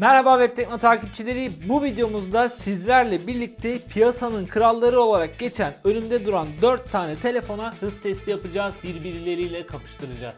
Merhaba Web Tekno takipçileri. Bu videomuzda sizlerle birlikte piyasanın kralları olarak geçen önümde duran 4 tane telefona hız testi yapacağız. Birbirleriyle kapıştıracağız.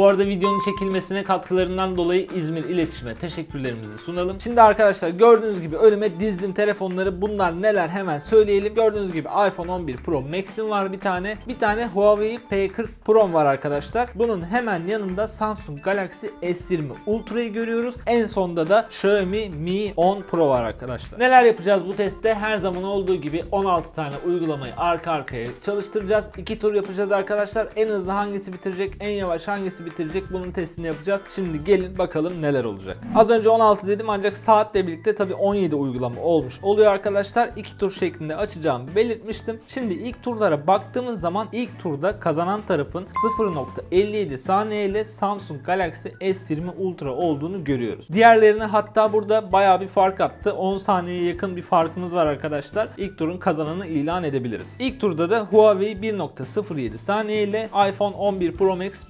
Bu arada videonun çekilmesine katkılarından dolayı İzmir İletişim'e teşekkürlerimizi sunalım. Şimdi arkadaşlar gördüğünüz gibi önüme dizdim telefonları. Bunlar neler hemen söyleyelim. Gördüğünüz gibi iPhone 11 Pro Max'im var bir tane. Bir tane Huawei P40 Pro var arkadaşlar. Bunun hemen yanında Samsung Galaxy S20 Ultra'yı görüyoruz. En sonda da Xiaomi Mi 10 Pro var arkadaşlar. Neler yapacağız bu testte? Her zaman olduğu gibi 16 tane uygulamayı arka arkaya çalıştıracağız. 2 tur yapacağız arkadaşlar. En hızlı hangisi bitirecek, en yavaş hangisi bitirecek bunun testini yapacağız. Şimdi gelin bakalım neler olacak. Az önce 16 dedim ancak saatle birlikte tabi 17 uygulama olmuş oluyor arkadaşlar. 2 tur şeklinde açacağımı belirtmiştim. Şimdi ilk turlara baktığımız zaman ilk turda kazanan tarafın 0.57 saniye ile Samsung Galaxy S20 Ultra olduğunu görüyoruz. Diğerlerine hatta burada baya bir fark attı. 10 saniyeye yakın bir farkımız var arkadaşlar. İlk turun kazananı ilan edebiliriz. İlk turda da Huawei 1.07 saniye ile iPhone 11 Pro Max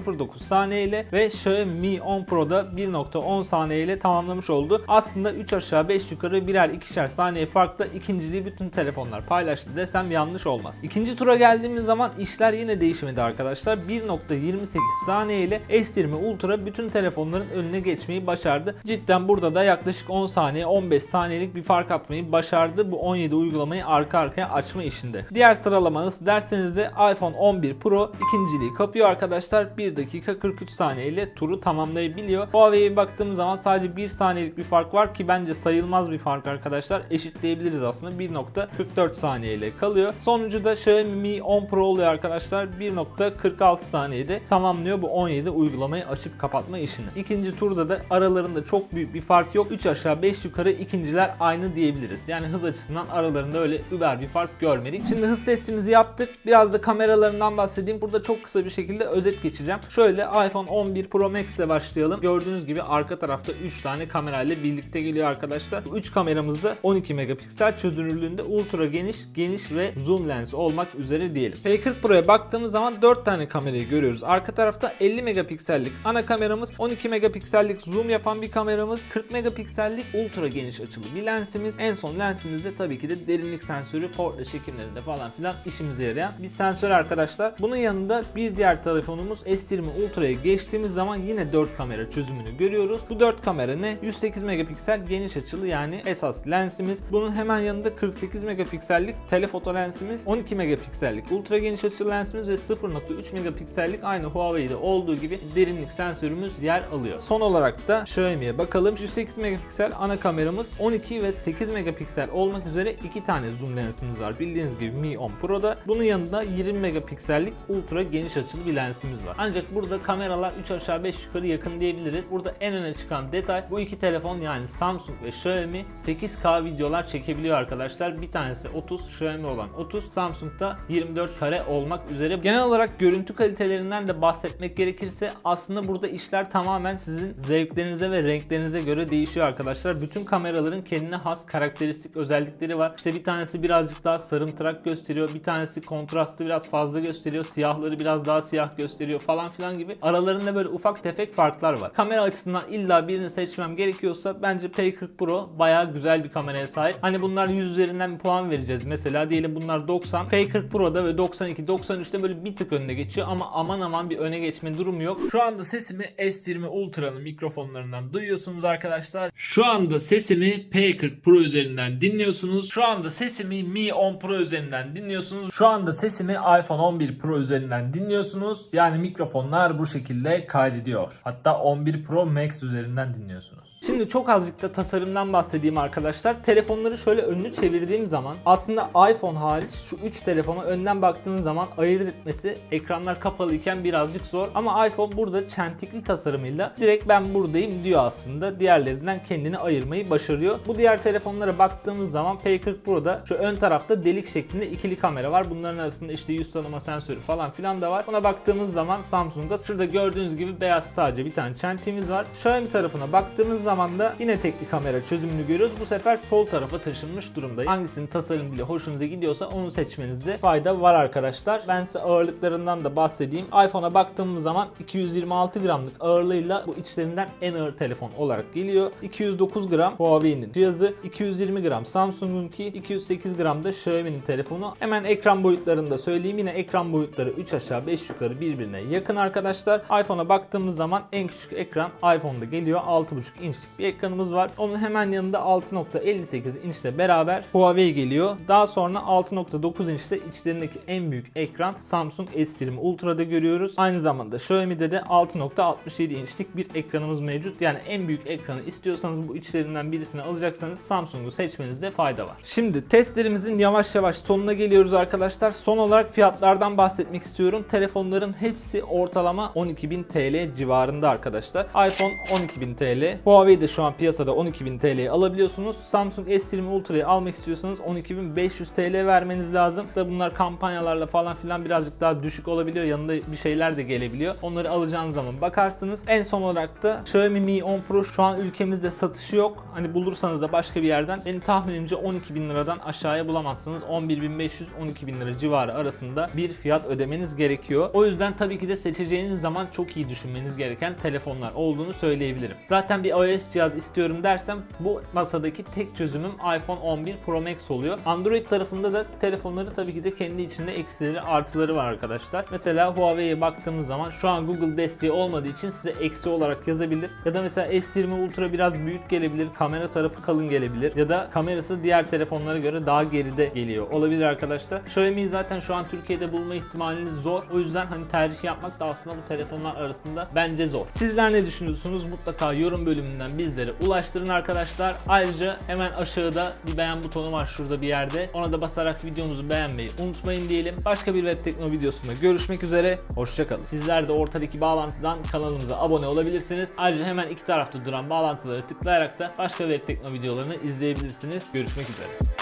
1.09 saniye ile ve Xiaomi Mi 10 Pro'da 1.10 saniye ile tamamlamış oldu. Aslında 3 aşağı 5 yukarı birer ikişer saniye farkla ikinciliği bütün telefonlar paylaştı desem yanlış olmaz. İkinci tura geldiğimiz zaman işler yine değişmedi arkadaşlar. 1.28 saniye ile S20 Ultra bütün telefonların önüne geçmeyi başardı. Cidden burada da yaklaşık 10 saniye 15 saniyelik bir fark atmayı başardı bu 17 uygulamayı arka arkaya açma işinde. Diğer sıralama nasıl derseniz de iPhone 11 Pro ikinciliği kapıyor arkadaşlar. 1 dakika 43 saniye ile turu tamamlayabiliyor. Huawei'ye baktığımız zaman sadece 1 saniyelik bir fark var ki bence sayılmaz bir fark arkadaşlar. Eşitleyebiliriz aslında 1.44 saniye ile kalıyor. Sonuncu da Xiaomi Mi 10 Pro oluyor arkadaşlar. 1.46 saniyede tamamlıyor bu 17 uygulamayı açıp kapatma işini. İkinci turda da aralarında çok büyük bir fark yok. 3 aşağı 5 yukarı ikinciler aynı diyebiliriz. Yani hız açısından aralarında öyle über bir fark görmedik. Şimdi hız testimizi yaptık. Biraz da kameralarından bahsedeyim. Burada çok kısa bir şekilde özet geçeceğim. Şöyle iPhone 11 Pro Max ile başlayalım. Gördüğünüz gibi arka tarafta 3 tane kamerayla birlikte geliyor arkadaşlar. Bu 3 kameramız da 12 megapiksel çözünürlüğünde ultra geniş, geniş ve zoom lens olmak üzere diyelim. P40 Pro'ya baktığımız zaman 4 tane kamerayı görüyoruz. Arka tarafta 50 megapiksellik ana kameramız, 12 megapiksellik zoom yapan bir kameramız, 40 megapiksellik ultra geniş açılı bir lensimiz. En son lensimizde tabii ki de derinlik sensörü, portre çekimlerinde falan filan işimize yarayan bir sensör arkadaşlar. Bunun yanında bir diğer telefonumuz S20 Ultra'ya geçtiğimiz zaman yine 4 kamera çözümünü görüyoruz. Bu 4 kamera ne? 108 megapiksel geniş açılı yani esas lensimiz. Bunun hemen yanında 48 megapiksellik telefoto lensimiz, 12 megapiksellik ultra geniş açılı lensimiz ve 0.3 megapiksellik aynı Huawei'de olduğu gibi derinlik sensörümüz yer alıyor. Son olarak da Xiaomi'ye bakalım. 108 megapiksel ana kameramız, 12 ve 8 megapiksel olmak üzere iki tane zoom lensimiz var. Bildiğiniz gibi Mi 10 Pro'da. Bunun yanında 20 megapiksellik ultra geniş açılı bir lensimiz var. Ancak burada kameralar 3 aşağı 5 yukarı yakın diyebiliriz. Burada en öne çıkan detay bu iki telefon yani Samsung ve Xiaomi 8K videolar çekebiliyor arkadaşlar. Bir tanesi 30, Xiaomi olan 30, Samsung'da 24 kare olmak üzere. Genel olarak görüntü kalitelerinden de bahsetmek gerekirse aslında burada işler tamamen sizin zevklerinize ve renklerinize göre değişiyor arkadaşlar. Bütün kameraların kendine has karakteristik özellikleri var. İşte bir tanesi birazcık daha sarımtırak gösteriyor. Bir tanesi kontrastı biraz fazla gösteriyor. Siyahları biraz daha siyah gösteriyor falan filan gibi. Aralarında böyle ufak tefek farklar var. Kamera açısından illa birini seçmem gerekiyorsa bence P40 Pro bayağı güzel bir kameraya sahip. Hani bunlar 100 üzerinden bir puan vereceğiz. Mesela diyelim bunlar 90. P40 Pro'da ve 92, 93'te böyle bir tık önüne geçiyor ama aman aman bir öne geçme durumu yok. Şu anda sesimi S20 Ultra'nın mikrofonlarından duyuyorsunuz arkadaşlar. Şu anda sesimi P40 Pro üzerinden dinliyorsunuz. Şu anda sesimi Mi 10 Pro üzerinden dinliyorsunuz. Şu anda sesimi iPhone 11 Pro üzerinden dinliyorsunuz. Yani mikrofonlar bu şekilde kaydediyor. Hatta 11 Pro Max üzerinden dinliyorsunuz. Şimdi çok azıcık da tasarımdan bahsedeyim arkadaşlar. Telefonları şöyle önünü çevirdiğim zaman aslında iPhone hariç şu 3 telefonu önden baktığınız zaman ayırt etmesi ekranlar kapalı iken birazcık zor. Ama iPhone burada çentikli tasarımıyla direkt ben buradayım diyor aslında. Diğerlerinden kendini ayırmayı başarıyor. Bu diğer telefonlara baktığımız zaman P40 Pro'da şu ön tarafta delik şeklinde ikili kamera var. Bunların arasında işte yüz tanıma sensörü falan filan da var. Buna baktığımız zaman Samsung Samsung'da. Şurada gördüğünüz gibi beyaz sadece bir tane çentemiz var. Xiaomi tarafına baktığımız zaman da yine tekli kamera çözümünü görüyoruz. Bu sefer sol tarafa taşınmış durumda. Hangisinin tasarım bile hoşunuza gidiyorsa onu seçmenizde fayda var arkadaşlar. Ben size ağırlıklarından da bahsedeyim. iPhone'a baktığımız zaman 226 gramlık ağırlığıyla bu içlerinden en ağır telefon olarak geliyor. 209 gram Huawei'nin cihazı, 220 gram Samsung'unki, 208 gram da Xiaomi'nin telefonu. Hemen ekran boyutlarını da söyleyeyim. Yine ekran boyutları 3 aşağı 5 yukarı birbirine yakın arkadaşlar. iPhone'a baktığımız zaman en küçük ekran iPhone'da geliyor. 6.5 inçlik bir ekranımız var. Onun hemen yanında 6.58 inçle beraber Huawei geliyor. Daha sonra 6.9 inçte içlerindeki en büyük ekran Samsung S20 Ultra'da görüyoruz. Aynı zamanda Xiaomi'de de 6.67 inçlik bir ekranımız mevcut. Yani en büyük ekranı istiyorsanız bu içlerinden birisini alacaksanız Samsung'u seçmenizde fayda var. Şimdi testlerimizin yavaş yavaş sonuna geliyoruz arkadaşlar. Son olarak fiyatlardan bahsetmek istiyorum. Telefonların hepsi ortalama 12.000 TL civarında arkadaşlar. iPhone 12.000 TL. Huawei de şu an piyasada 12.000 TL'ye alabiliyorsunuz. Samsung S20 Ultra'yı almak istiyorsanız 12.500 TL vermeniz lazım. Da bunlar kampanyalarla falan filan birazcık daha düşük olabiliyor. Yanında bir şeyler de gelebiliyor. Onları alacağınız zaman bakarsınız. En son olarak da Xiaomi Mi 10 Pro şu an ülkemizde satışı yok. Hani bulursanız da başka bir yerden benim tahminimce 12.000 liradan aşağıya bulamazsınız. 11.500-12.000 lira civarı arasında bir fiyat ödemeniz gerekiyor. O yüzden tabii ki de seçeceğiniz zaman çok iyi düşünmeniz gereken telefonlar olduğunu söyleyebilirim. Zaten bir iOS cihaz istiyorum dersem bu masadaki tek çözümüm iPhone 11 Pro Max oluyor. Android tarafında da telefonları tabii ki de kendi içinde eksileri artıları var arkadaşlar. Mesela Huawei'ye baktığımız zaman şu an Google desteği olmadığı için size eksi olarak yazabilir. Ya da mesela S20 Ultra biraz büyük gelebilir. Kamera tarafı kalın gelebilir. Ya da kamerası diğer telefonlara göre daha geride geliyor. Olabilir arkadaşlar. Xiaomi'yi zaten şu an Türkiye'de bulma ihtimaliniz zor. O yüzden hani tercih yapmak da aslında bu telefonlar arasında bence zor. Sizler ne düşünüyorsunuz? Mutlaka yorum bölümünden bizlere ulaştırın arkadaşlar. Ayrıca hemen aşağıda bir beğen butonu var şurada bir yerde. Ona da basarak videomuzu beğenmeyi unutmayın diyelim. Başka bir web tekno videosunda görüşmek üzere. Hoşçakalın. Sizler de ortadaki bağlantıdan kanalımıza abone olabilirsiniz. Ayrıca hemen iki tarafta duran bağlantıları tıklayarak da başka web tekno videolarını izleyebilirsiniz. Görüşmek üzere.